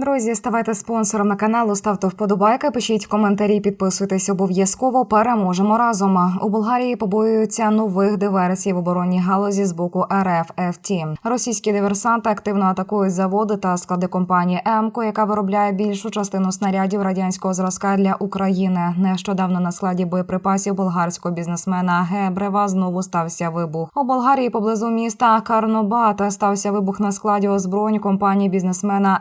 Друзі, ставайте спонсорами каналу, ставте вподобайки, пишіть коментарі, підписуйтесь обов'язково. Переможемо разом. У Болгарії побоюються нових диверсій в оборонній галузі з боку РФ ФТ. Російські диверсанти активно атакують заводи та склади компанії ЕМКО, яка виробляє більшу частину снарядів радянського зразка для України. Нещодавно на складі боєприпасів болгарського бізнесмена Гебрева знову стався вибух. У Болгарії поблизу міста Карнобата стався вибух на складі озброєнь компанії бізнесмена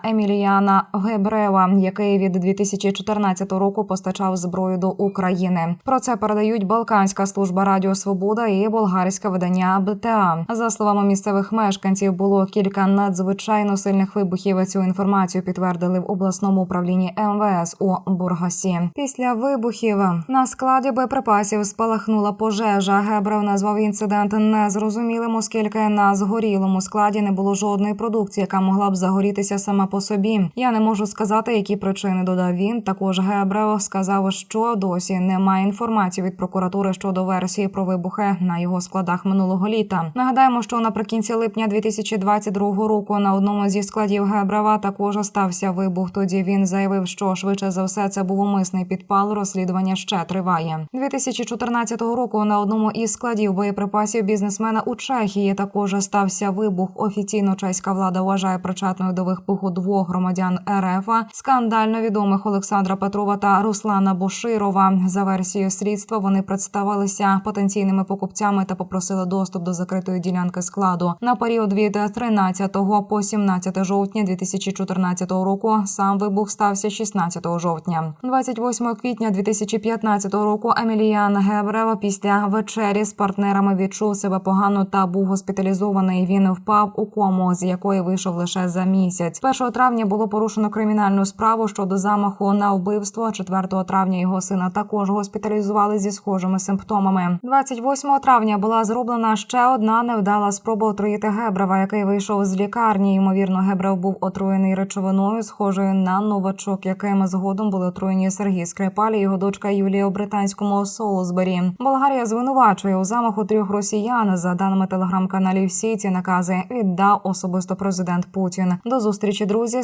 Еміліяна Гебрева, який від 2014 року постачав зброю до України. Про це передають Балканська служба Радіо Свобода і болгарське видання БТА. За словами місцевих мешканців, було кілька надзвичайно сильних вибухів. Цю інформацію підтвердили в обласному управлінні МВС у Бургасі. Після вибухів на складі боєприпасів спалахнула пожежа. Гебрев назвав інцидент незрозумілим, оскільки на згорілому складі не було жодної продукції, яка могла б загорітися сама по собі. Я не можу сказати, які причини додав він. Також Гебрев сказав, що досі немає інформації від прокуратури щодо версії про вибухи на його складах минулого літа. Нагадаємо, що наприкінці липня 2022 року на одному зі складів Гебрева також стався вибух. Тоді він заявив, що швидше за все це був умисний підпал. Розслідування ще триває. 2014 року на одному із складів боєприпасів бізнесмена у Чехії також стався вибух. Офіційно чеська влада вважає причетною до вибуху двох громадян РФ, скандально відомих Олександра Петрова та Руслана Боширова. За версією слідства вони представилися потенційними покупцями та попросили доступ до закритої ділянки складу на період від 13 по 17 жовтня 2014 року. Сам вибух стався 16 жовтня. 28 квітня 2015 року Еміліян Гебрева після вечері з партнерами відчув себе погано та був госпіталізований. Він впав у кому, з якої вийшов лише за місяць. 1 травня було порушено кримінальну справу щодо замаху на вбивство. 4 травня його сина також госпіталізували зі схожими симптомами. 28 травня була зроблена ще одна невдала спроба отруїти Гебрева, який вийшов з лікарні. Ймовірно, Гебрев був отруєний речовиною, схожою на новачок, яким згодом були отруєні Сергій Скрипаль і його дочка Юлія у британському Солсбері. Болгарія звинувачує у замаху трьох росіян. За даними телеграм-каналів, всі ці накази віддав особисто президент Путін. До зустрічі, друзі.